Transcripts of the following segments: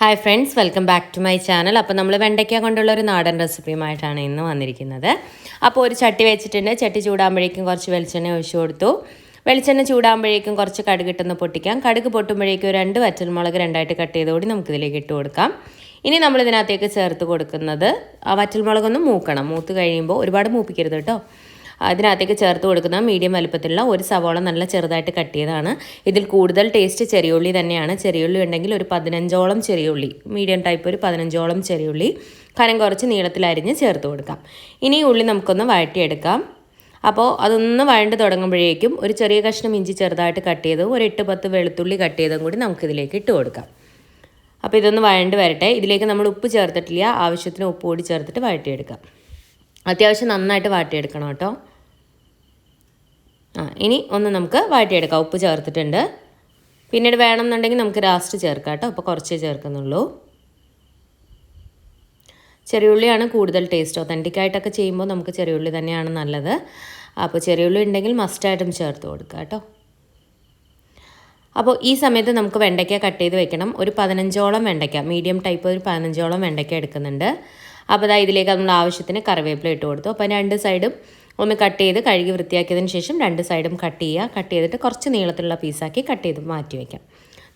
Hi friends welcome back to my channel അപ്പോൾ നമ്മൾ വെണ്ടയ്ക്ക കൊണ്ടുള്ള ഒരു നാടൻ റെസിപ്പിയുമായിട്ടാണ് ഇന്ന് വന്നിരിക്കുന്നത്. അപ്പോൾ ഒരു ചട്ടി വെച്ചിട്ടുണ്ട്. ചട്ടി ചൂടാകുമ്പോഴേക്കും കുറച്ച് വെളിച്ചെണ്ണ ഒഴിച്ചു കൊടുത്തു. വെളിച്ചെണ്ണ ചൂടാകുമ്പോഴേക്കും കുറച്ച് കടുക് ഇട്ടൊന്ന് പൊട്ടിക്കാം. കടുക് പൊട്ടുമ്പോഴേക്കും രണ്ട് വറ്റൽമുളക് രണ്ടായിട്ട് കട്ട് ചെയ്തുകൂടി നമുക്കിതിലേക്ക് ഇട്ട് കൊടുക്കാം. ഇനി നമ്മൾ ഇതിനകത്തേക്ക് ചേർത്ത് കൊടുക്കുന്നത് ആ വറ്റൽമുളകൊന്ന് മൂക്കണം. മൂത്ത് കഴിയുമ്പോൾ ഒരുപാട് മൂപ്പിക്കരുത് കേട്ടോ. അതിനകത്തേക്ക് ചേർത്ത് കൊടുക്കുന്ന മീഡിയം വലുപ്പത്തിലുള്ള ഒരു സവോള നല്ല ചെറുതായിട്ട് കട്ട് ചെയ്തതാണ് ഇതിൽ കൂടുതൽ ടേസ്റ്റ് ചെറിയുള്ളി തന്നെയാണ്. ചെറിയുള്ളി ഉണ്ടെങ്കിൽ ഒരു പതിനഞ്ചോളം ചെറിയുള്ളി മീഡിയം ടൈപ്പ് ഒരു പതിനഞ്ചോളം ചെറിയുള്ളി കനം കുറച്ച് നീളത്തിലരിഞ്ഞ് ചേർത്ത് കൊടുക്കാം. ഇനി ഉള്ളി നമുക്കൊന്ന് വഴറ്റിയെടുക്കാം. അപ്പോൾ അതൊന്ന് വഴണ്ട് തുടങ്ങുമ്പോഴേക്കും ഒരു ചെറിയ കഷ്ണം ഇഞ്ചി ചെറുതായിട്ട് കട്ട് ചെയ്തതും ഒരു എട്ട് പത്ത് വെളുത്തുള്ളി കട്ട് ചെയ്തതും കൂടി നമുക്കിതിലേക്ക് ഇട്ട് കൊടുക്കാം. അപ്പോൾ ഇതൊന്ന് വഴണ്ട് വരട്ടെ. ഇതിലേക്ക് നമ്മൾ ഉപ്പ് ചേർത്തിട്ടില്ല. ആവശ്യത്തിന് ഉപ്പ് കൂടി ചേർത്തിട്ട് വഴറ്റിയെടുക്കാം. അത്യാവശ്യം നന്നായിട്ട് വാട്ടിയെടുക്കണം കേട്ടോ. ആ ഇനി ഒന്ന് നമുക്ക് വാട്ടിയെടുക്കാം. ഉപ്പ് ചേർത്തിട്ടുണ്ട്. പിന്നീട് വേണമെന്നുണ്ടെങ്കിൽ നമുക്ക് ലാസ്റ്റ് ചേർക്കാം കേട്ടോ. അപ്പോൾ കുറച്ചേ ചേർക്കുന്നുള്ളൂ. ചെറിയുള്ളിയാണ് കൂടുതൽ ടേസ്റ്റ് ഒത്തന്റിക്കായിട്ടൊക്കെ ചെയ്യുമ്പോൾ നമുക്ക് ചെറിയുള്ളി തന്നെയാണ് നല്ലത്. അപ്പോൾ ചെറിയുള്ളി ഉണ്ടെങ്കിൽ മസ്റ്റായിട്ടും ചേർത്ത് കൊടുക്കുക കേട്ടോ. അപ്പോൾ ഈ സമയത്ത് നമുക്ക് വെണ്ടയ്ക്ക കട്ട് ചെയ്ത് വെക്കണം. ഒരു പതിനഞ്ചോളം വെണ്ടയ്ക്ക. മീഡിയം ടൈപ്പ് ഒരു പതിനഞ്ചോളം വെണ്ടയ്ക്ക എടുക്കുന്നുണ്ട്. അപ്പോൾ അതാ ഇതിലേക്ക് നമ്മൾ ആവശ്യത്തിന് കറിവേപ്പില ഇട്ട് കൊടുത്തു. അപ്പോൾ രണ്ട് സൈഡും ഒന്ന് കട്ട് ചെയ്ത് കഴുകി വൃത്തിയാക്കിയതിന് ശേഷം രണ്ട് സൈഡും കട്ട് ചെയ്യുക. കട്ട് ചെയ്തിട്ട് കുറച്ച് നീളത്തിലുള്ള പീസാക്കി കട്ട് ചെയ്ത് മാറ്റി വയ്ക്കാം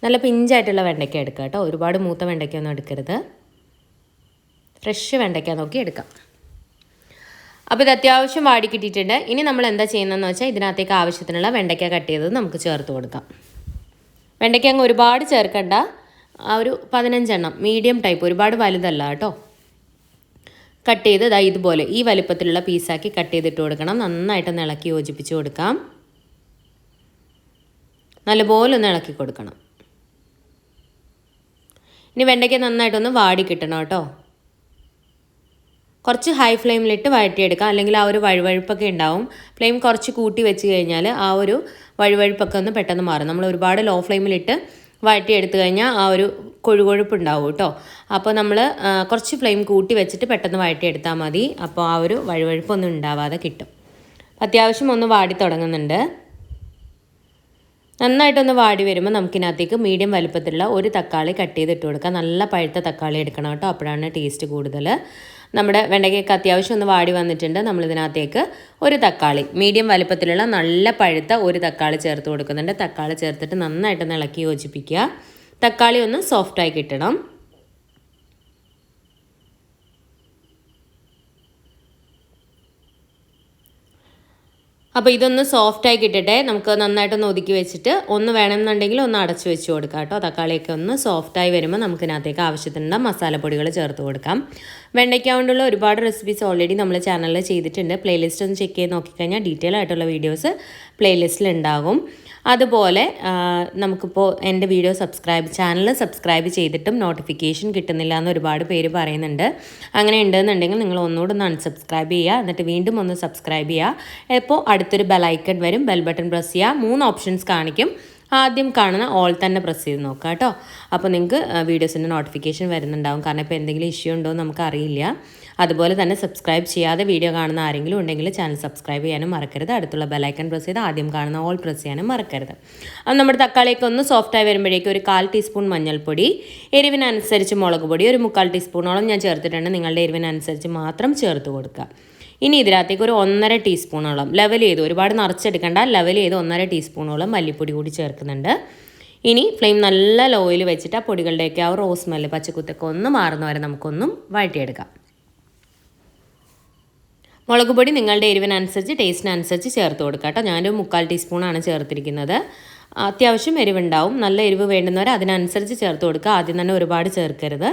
നല്ല പിഞ്ചായിട്ടുള്ള വെണ്ടയ്ക്ക എടുക്കുക കേട്ടോ. ഒരുപാട് മൂത്ത വെണ്ടയ്ക്കൊന്നും എടുക്കരുത്. ഫ്രഷ് വെണ്ടയ്ക്ക നോക്കി എടുക്കാം. അപ്പോൾ ഇത് അത്യാവശ്യം വാടി കിട്ടിയിട്ടുണ്ട്. ഇനി നമ്മൾ എന്താ ചെയ്യുന്നതെന്ന് വെച്ചാൽ ഇതിനകത്തേക്ക് ആവശ്യത്തിനുള്ള വെണ്ടയ്ക്ക കട്ട് ചെയ്തത് നമുക്ക് ചേർത്ത് കൊടുക്കാം. വെണ്ടയ്ക്ക അങ്ങ് ഒരുപാട് ചേർക്കണ്ട. ആ ഒരു പതിനഞ്ചെണ്ണം. മീഡിയം ടൈപ്പ് ഒരുപാട് വലുതല്ല കേട്ടോ. കട്ട് ചെയ്ത് ഇതാ ഇതുപോലെ ഈ വലിപ്പത്തിലുള്ള പീസാക്കി കട്ട് ചെയ്തിട്ട് കൊടുക്കണം. നന്നായിട്ട് ഇളക്കി യോജിപ്പിച്ച് കൊടുക്കാം. നല്ലപോലെ ഒന്ന് ഇളക്കി കൊടുക്കണം. ഇനി വെണ്ടയ്ക്ക നന്നായിട്ടൊന്ന് വാടി കിട്ടണം കേട്ടോ. കുറച്ച് ഹൈ ഫ്ലെയിമിലിട്ട് വഴറ്റിയെടുക്കാം. അല്ലെങ്കിൽ ആ ഒരു വഴുവഴുപ്പൊക്കെ ഉണ്ടാവും. ഫ്ലെയിം കുറച്ച് കൂട്ടി വെച്ച് കഴിഞ്ഞാൽ ആ ഒരു വഴുവഴുപ്പൊക്കെ ഒന്ന് പെട്ടെന്ന് മാറും. നമ്മൾ ഒരുപാട് ലോ ഫ്ലെയിമിലിട്ട് വഴറ്റിയെടുത്തു കഴിഞ്ഞാൽ ആ ഒരു കൊഴുകൊഴുപ്പ് ഉണ്ടാവും കേട്ടോ അപ്പോൾ നമ്മൾ കുറച്ച് ഫ്ലെയിം കൂട്ടി വെച്ചിട്ട് പെട്ടെന്ന് വഴട്ടിയെടുത്താൽ മതി. അപ്പോൾ ആ ഒരു വഴുവഴുപ്പൊന്നും ഉണ്ടാവാതെ കിട്ടും. അത്യാവശ്യം ഒന്ന് വാടി തുടങ്ങുന്നുണ്ട്. നന്നായിട്ടൊന്ന് വാടി വരുമ്പോൾ നമുക്കിനകത്തേക്ക് മീഡിയം വലുപ്പത്തിലുള്ള ഒരു തക്കാളി കട്ട് ചെയ്തിട്ട് കൊടുക്കാം. നല്ല പഴുത്ത തക്കാളി എടുക്കണം കേട്ടോ. അപ്പോഴാണ് ടേസ്റ്റ് കൂടുതൽ. നമ്മുടെ വെണ്ടയ്ക്കൊക്കെ അത്യാവശ്യം ഒന്ന് വാടി വന്നിട്ടുണ്ട്. നമ്മളിതിനകത്തേക്ക് ഒരു തക്കാളി മീഡിയം വലുപ്പത്തിലുള്ള നല്ല പഴുത്ത ഒരു തക്കാളി ചേർത്ത് കൊടുക്കുന്നുണ്ട്. തക്കാളി ചേർത്തിട്ട് നന്നായിട്ടൊന്ന് ഇളക്കി യോജിപ്പിക്കുക. തക്കാളി ഒന്ന് സോഫ്റ്റായി കിട്ടണം. അപ്പോൾ ഇതൊന്ന് സോഫ്റ്റായി കിട്ടട്ടെ. നമുക്ക് നന്നായിട്ടൊന്ന് ഒതുക്കി വെച്ചിട്ട് ഒന്ന് വേണമെന്നുണ്ടെങ്കിൽ ഒന്ന് അടച്ചു വെച്ച് കൊടുക്കാം കേട്ടോ. തക്കാളിയൊക്കെ ഒന്ന് സോഫ്റ്റായി വരുമ്പോൾ നമുക്കിനകത്തേക്ക് ആവശ്യത്തിനുള്ള മസാലപ്പൊടികൾ ചേർത്ത് കൊടുക്കാം. വെണ്ടയ്ക്ക കൊണ്ടുള്ള ഒരുപാട് റെസിപ്പീസ് ഓൾറെഡി നമ്മൾ ചാനലിൽ ചെയ്തിട്ടുണ്ട്. പ്ലേലിസ്റ്റ് ഒന്ന് ചെക്ക് ചെയ്ത് നോക്കിക്കഴിഞ്ഞാൽ ഡീറ്റെയിൽ ആയിട്ടുള്ള വീഡിയോസ് പ്ലേലിസ്റ്റിൽ ഉണ്ടാകും അതുപോലെ നമുക്കിപ്പോൾ എന്റെ വീഡിയോ സബ്സ്ക്രൈബ് ചാനൽ സബ്സ്ക്രൈബ് ചെയ്തിട്ടും നോട്ടിഫിക്കേഷൻ കിട്ടുന്നില്ല എന്ന് ഒരുപാട് പേര് പറയുന്നുണ്ട്. അങ്ങനെ ഉണ്ടെന്നുണ്ടെങ്കിൽ നിങ്ങൾ ഒന്നുകൂടെ ഒന്ന് അൺസബ്സ്ക്രൈബ് ചെയ്യുക എന്നിട്ട് വീണ്ടും ഒന്ന് സബ്സ്ക്രൈബ് ചെയ്യുക ഇപ്പോൾ അടുത്തൊരു ബെലൈക്കൺ വരും ബെൽ ബട്ടൺ പ്രസ് ചെയ്യുക മൂന്ന് ഓപ്ഷൻസ് കാണിക്കും. ആദ്യം കാണുന്ന ഓൾ തന്നെ പ്രസ് ചെയ്ത് നോക്കുക കേട്ടോ. അപ്പോൾ നിങ്ങൾക്ക് വീഡിയോസിന്റെ നോട്ടിഫിക്കേഷൻ വരുന്നുണ്ടാവും. കാരണം ഇപ്പോൾ എന്തെങ്കിലും ഇഷ്യൂ ഉണ്ടോ നമുക്ക് അറിയില്ല. അതുപോലെ തന്നെ സബ്സ്ക്രൈബ് ചെയ്യാതെ വീഡിയോ കാണുന്ന ആരെങ്കിലും ഉണ്ടെങ്കിൽ ചാനൽ സബ്സ്ക്രൈബ് ചെയ്യാനും മറക്കരുത്. അടുത്തുള്ള ബെലൈക്കൺ പ്രസ് ചെയ്ത് ആദ്യം കാണുന്ന ഓൾ പ്രസ് ചെയ്യാനും മറക്കരുത്. അപ്പോൾ നമ്മുടെ തക്കാളിയൊക്കെ ഒന്ന് സോഫ്റ്റായി വരുമ്പോഴേക്കും ഒരു കാൽ ടീസ്പൂൺ മഞ്ഞൾപ്പൊടി എരിവിനനുസരിച്ച് മുളക് പൊടി ഒരു മുക്കാൽ ടീസ്പൂണോളം ഞാൻ ചേർത്തിട്ടുണ്ട്. നിങ്ങളുടെ എരിവിനനുസരിച്ച് മാത്രം ചേർത്ത് കൊടുക്കുക. ഇനി ഇതിനകത്തേക്ക് ഒരു ഒന്നര ടീസ്പൂണോളം ലെവൽ ചെയ്ത്. ഒരുപാട് നിറച്ചെടുക്കേണ്ട. ലെവൽ ചെയ്ത് ഒന്നര ടീസ്പൂണോളം മല്ലിപ്പൊടി കൂടി ചേർക്കുന്നുണ്ട്. ഇനി ഫ്ലെയിം നല്ല ലോയിൽ വെച്ചിട്ട് ആ പൊടികളുടെയൊക്കെ ആ റോസ് മല്ല് പച്ചക്കുത്തൊക്കെ ഒന്ന് മാറുന്ന വരെ നമുക്കൊന്നും വഴറ്റിയെടുക്കാം. മുളക് പൊടി നിങ്ങളുടെ എരിവിനനുസരിച്ച് ടേസ്റ്റിനനുസരിച്ച് ചേർത്ത് കൊടുക്കുക കേട്ടോ. ഞാനൊരു മുക്കാൽ ടീസ്പൂണാണ് ചേർത്തിരിക്കുന്നത്. അത്യാവശ്യം എരിവുണ്ടാവും. നല്ല എരിവ് വേണ്ടുന്നവർ അതിനനുസരിച്ച് ചേർത്ത് കൊടുക്കുക. ആദ്യം തന്നെ ഒരുപാട് ചേർക്കരുത്.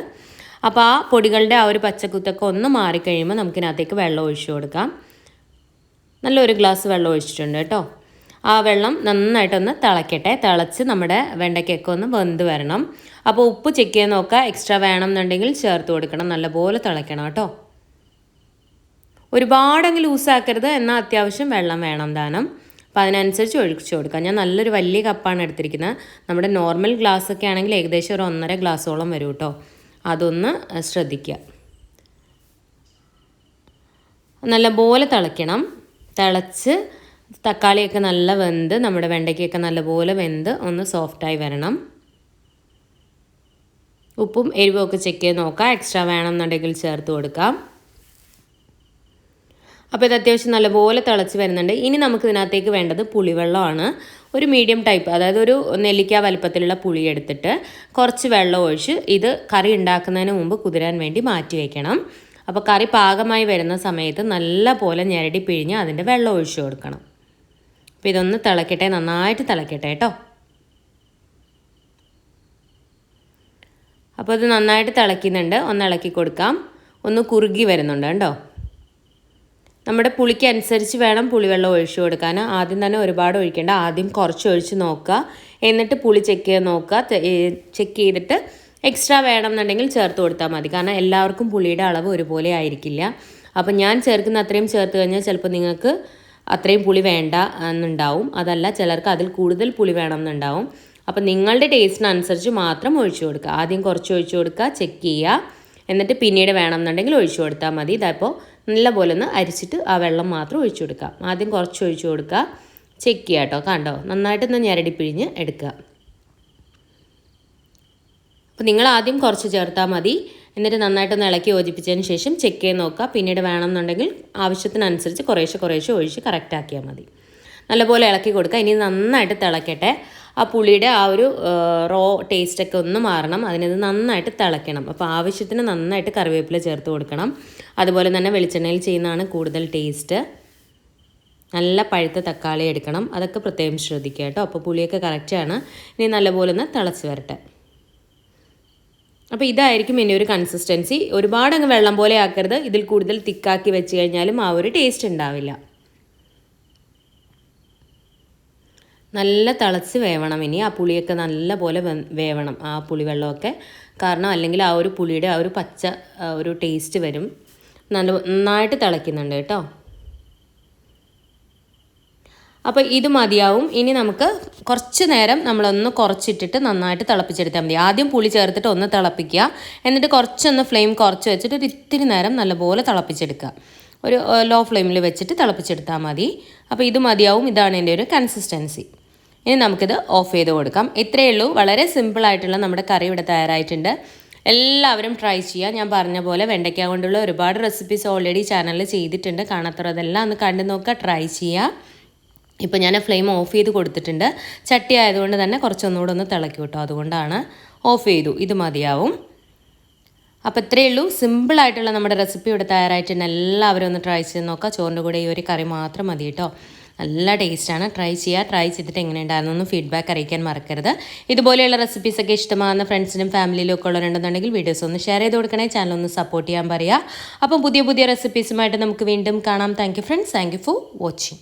അപ്പോൾ ആ പൊടികളുടെ ആ ഒരു പച്ചക്കുത്തൊക്കെ ഒന്ന് മാറിക്കഴിയുമ്പോൾ നമുക്കിനകത്തേക്ക് വെള്ളം ഒഴിച്ചു കൊടുക്കാം. നല്ലൊരു ഗ്ലാസ് വെള്ളം ഒഴിച്ചിട്ടുണ്ട് കേട്ടോ. ആ വെള്ളം നന്നായിട്ടൊന്ന് തിളയ്ക്കട്ടെ തിളച്ച് നമ്മുടെ വെണ്ടയ്ക്കൊക്കെ ഒന്ന് വെന്ത് വരണം. അപ്പോൾ ഉപ്പ് ചെക്ക് ചെയ്ത് നോക്കുക. എക്സ്ട്രാ വേണം എന്നുണ്ടെങ്കിൽ ചേർത്ത് കൊടുക്കണം. നല്ലപോലെ തിളയ്ക്കണം കേട്ടോ. ഒരുപാടങ്ങ് ലൂസാക്കരുത്. എന്നാൽ അത്യാവശ്യം വെള്ളം വേണം ദാനം. അപ്പോൾ അതിനനുസരിച്ച് ഒഴിച്ചു കൊടുക്കാം. ഞാൻ നല്ലൊരു വലിയ കപ്പാണ് എടുത്തിരിക്കുന്നത്. നമ്മുടെ നോർമൽ ഗ്ലാസ് ഒക്കെ ആണെങ്കിൽ ഏകദേശം ഒരു ഒന്നര ഗ്ലാസ്സോളം വരും കേട്ടോ. അതൊന്ന് ശ്രദ്ധിക്കുക നല്ലപോലെ തിളയ്ക്കണം. തിളച്ച് തക്കാളിയൊക്കെ നല്ല വെന്ത് നമ്മുടെ വെണ്ടയ്ക്കൊക്കെ നല്ലപോലെ വെന്ത് ഒന്ന് സോഫ്റ്റായി വരണം. ഉപ്പും എരിവും ഒക്കെ ചെക്ക് ചെയ്ത് നോക്കാം. എക്സ്ട്രാ വേണമെന്നുണ്ടെങ്കിൽ ചേർത്ത് കൊടുക്കാം. അപ്പോൾ ഇത് അത്യാവശ്യം നല്ലപോലെ തിളച്ച് വരുന്നുണ്ട്. ഇനി നമുക്ക് ഇതിനകത്തേക്ക് വേണ്ടത് പുളിവെള്ളമാണ്. ഒരു മീഡിയം ടൈപ്പ് അതായത് ഒരു നെല്ലിക്ക വലുപ്പത്തിലുള്ള പുളി എടുത്തിട്ട് കുറച്ച് വെള്ളം ഒഴിച്ച് ഇത് കറി ഉണ്ടാക്കുന്നതിന് മുമ്പ് കുതിരാൻ വേണ്ടി മാറ്റി വയ്ക്കണം അപ്പോൾ കറി പാകമായി വരുന്ന സമയത്ത് നല്ല പോലെ ഞെരടി പിഴിഞ്ഞ് അതിന്റെ വെള്ളം ഒഴിച്ചു കൊടുക്കണം. അപ്പോൾ ഇതൊന്ന് തിളക്കട്ടെ നന്നായിട്ട് തിളക്കട്ടെ കേട്ടോ. അപ്പോൾ ഇത് നന്നായിട്ട് തിളയ്ക്കുന്നുണ്ട്. ഒന്ന് ഇളക്കി കൊടുക്കാം. ഒന്ന് കുറുകി വരുന്നുണ്ട് കേട്ടോ. നമ്മുടെ പുളിക്ക് അനുസരിച്ച് വേണം പുളിവെള്ളം ഒഴിച്ചു കൊടുക്കാൻ. ആദ്യം തന്നെ ഒരുപാട് ഒഴിക്കേണ്ട. ആദ്യം കുറച്ച് ഒഴിച്ച് നോക്കുക. എന്നിട്ട് പുളി ചെക്ക് ചെയ്ത് നോക്കുക. ചെക്ക് ചെയ്തിട്ട് എക്സ്ട്രാ വേണമെന്നുണ്ടെങ്കിൽ ചേർത്ത് കൊടുത്താൽ മതി. കാരണം എല്ലാവർക്കും പുളിയുടെ അളവ് ഒരുപോലെ ആയിരിക്കില്ല. അപ്പം ഞാൻ ചേർക്കുന്ന അത്രയും ചേർത്ത് കഴിഞ്ഞാൽ ചിലപ്പോൾ നിങ്ങൾക്ക് അത്രയും പുളി വേണ്ട എന്നുണ്ടാവും. അതല്ല ചിലർക്ക് അതിൽ കൂടുതൽ പുളി വേണമെന്നുണ്ടാവും. അപ്പം നിങ്ങളുടെ ടേസ്റ്റിനനുസരിച്ച് മാത്രം ഒഴിച്ചു കൊടുക്കുക. ആദ്യം കുറച്ച് ഒഴിച്ചു കൊടുക്കുക ചെക്ക് ചെയ്യുക. എന്നിട്ട് പിന്നീട് വേണമെന്നുണ്ടെങ്കിൽ ഒഴിച്ചു കൊടുത്താൽ മതി. ഇതപ്പോൾ നല്ലപോലെ ഒന്ന് അരിച്ചിട്ട് ആ വെള്ളം മാത്രം ഒഴിച്ചു കൊടുക്കുക. ആദ്യം കുറച്ച് ഒഴിച്ചു കൊടുക്കുക. ചെക്ക് ചെയ്യുക കേട്ടോ കണ്ടോ? നന്നായിട്ടൊന്ന് ഞരടി പിഴിഞ്ഞ് എടുക്കുക. അപ്പോൾ നിങ്ങൾ ആദ്യം കുറച്ച് ചേർത്താൽ മതി. എന്നിട്ട് നന്നായിട്ടൊന്ന് ഇളക്കി യോജിപ്പിച്ചതിന് ശേഷം ചെക്ക് ചെയ്ത് നോക്കുക. പിന്നീട് വേണമെന്നുണ്ടെങ്കിൽ ആവശ്യത്തിനനുസരിച്ച് കുറേശ്ശെ കുറേശ്ശെ ഒഴിച്ച് കറക്റ്റാക്കിയാൽ മതി. നല്ലപോലെ ഇളക്കി കൊടുക്കുക. ഇനി നന്നായിട്ട് തിളക്കട്ടെ. ആ പുളിയുടെ ആ ഒരു റോ ടേസ്റ്റൊക്കെ ഒന്ന് മാറണം. അതിനത് നന്നായിട്ട് തിളയ്ക്കണം. അപ്പോൾ ആവശ്യത്തിന് നന്നായിട്ട് കറിവേപ്പില ചേർത്ത് കൊടുക്കണം. അതുപോലെ തന്നെ വെളിച്ചെണ്ണയിൽ ചെയ്യുന്നതാണ് കൂടുതൽ ടേസ്റ്റ് നല്ല പഴുത്ത തക്കാളി എടുക്കണം. അതൊക്കെ പ്രത്യേകം ശ്രദ്ധിക്കുക കേട്ടോ. അപ്പോൾ പുളിയൊക്കെ കറക്റ്റാണ് ഇനി നല്ലപോലെ ഒന്ന് തിളച്ച് വരട്ടെ. അപ്പോൾ ഇതായിരിക്കും ഇനി ഒരു കൺസിസ്റ്റൻസി ഒരുപാട് അങ്ങ് വെള്ളം പോലെ ആക്കരുത്. ഇതിൽ കൂടുതൽ തിക്കാക്കി വെച്ച് കഴിഞ്ഞാലും ആ ഒരു ടേസ്റ്റ് ഉണ്ടാവില്ല. നല്ല തിളച്ച് വേവണം ഇനി ആ പുളിയൊക്കെ നല്ല പോലെ വേവണം ആ പുളിവെള്ളമൊക്കെ. കാരണം അല്ലെങ്കിൽ ആ ഒരു പുളിയുടെ ആ ഒരു പച്ച ഒരു ടേസ്റ്റ് വരും. നല്ല നന്നായിട്ട് തിളയ്ക്കുന്നുണ്ട് കേട്ടോ. അപ്പോൾ ഇത് മതിയാവും. ഇനി നമുക്ക് കുറച്ച് നേരം നമ്മളൊന്ന് കുറച്ചിട്ടിട്ട് നന്നായിട്ട് തിളപ്പിച്ചെടുത്താൽ മതി. ആദ്യം പുളി ചേർത്തിട്ട് ഒന്ന് തിളപ്പിക്കുക. എന്നിട്ട് കുറച്ചൊന്ന് ഫ്ലെയിം കുറച്ച് വെച്ചിട്ട് ഒരു ഇത്തിരി നേരം നല്ലപോലെ തിളപ്പിച്ചെടുക്കുക. ഒരു ലോ ഫ്ലെയിമിൽ വെച്ചിട്ട് തിളപ്പിച്ചെടുത്താൽ മതി. അപ്പോൾ ഇത് മതിയാവും. ഇതാണ് എന്റെ ഒരു കൺസിസ്റ്റൻസി ഇനി നമുക്കിത് ഓഫ് ചെയ്ത് കൊടുക്കാം. ഇത്രയേ ഉള്ളൂ. വളരെ സിമ്പിളായിട്ടുള്ള നമ്മുടെ കറി ഇവിടെ തയ്യാറായിട്ടുണ്ട്. എല്ലാവരും ട്രൈ ചെയ്യുക. ഞാൻ പറഞ്ഞ പോലെ വെണ്ടയ്ക്ക കൊണ്ടുള്ള ഒരുപാട് റെസിപ്പീസ് ഓൾറെഡി ചാനലിൽ ചെയ്തിട്ടുണ്ട്. കാണാത്തതെല്ലാം ഒന്ന് കണ്ടു നോക്കുക ട്രൈ ചെയ്യുക. ഇപ്പോൾ ഞാൻ ഫ്ലെയിം ഓഫ് ചെയ്ത് കൊടുത്തിട്ടുണ്ട്. ചട്ടി ആയതുകൊണ്ട് തന്നെ കുറച്ചൊന്നുകൂടെ ഒന്ന് തിളക്കി കിട്ടും. അതുകൊണ്ടാണ് ഓഫ് ചെയ്തു. ഇത് മതിയാവും. അപ്പോൾ ഇത്രയേ ഉള്ളൂ. സിമ്പിളായിട്ടുള്ള നമ്മുടെ റെസിപ്പി ഇവിടെ തയ്യാറായിട്ടുണ്ട്. എല്ലാവരും ഒന്ന് ട്രൈ ചെയ്ത് നോക്കുക. ചോറിന്റെ കൂടെ ഈ ഒരു കറി മാത്രം മതി കേട്ടോ. നല്ല ടേസ്റ്റാണ്. ട്രൈ ചെയ്യുക ട്രൈ ചെയ്തിട്ട് എങ്ങനെയുണ്ടായിരുന്നു എന്ന് ഫീഡ്ബാക്ക് അറിയിക്കാൻ മറക്കരുത്. ഇതുപോലെയുള്ള റെസിപ്പീസൊക്കെ ഇഷ്ടമാകുന്ന ഫ്രണ്ട്സിനും ഫാമിലിയിലും ഒക്കെ ഉള്ളവരുണ്ടെന്നുണ്ടെങ്കിൽ വീഡിയോസ് ഒന്ന് ഷെയർ ചെയ്ത് കൊടുക്കണേ. ചാനൽ ഒന്ന് സപ്പോർട്ട് ചെയ്യാൻ പറയുക. അപ്പം പുതിയ പുതിയ റെസിപ്പീസുമായിട്ട് നമുക്ക് വീണ്ടും കാണാം. Thank friends thank for watching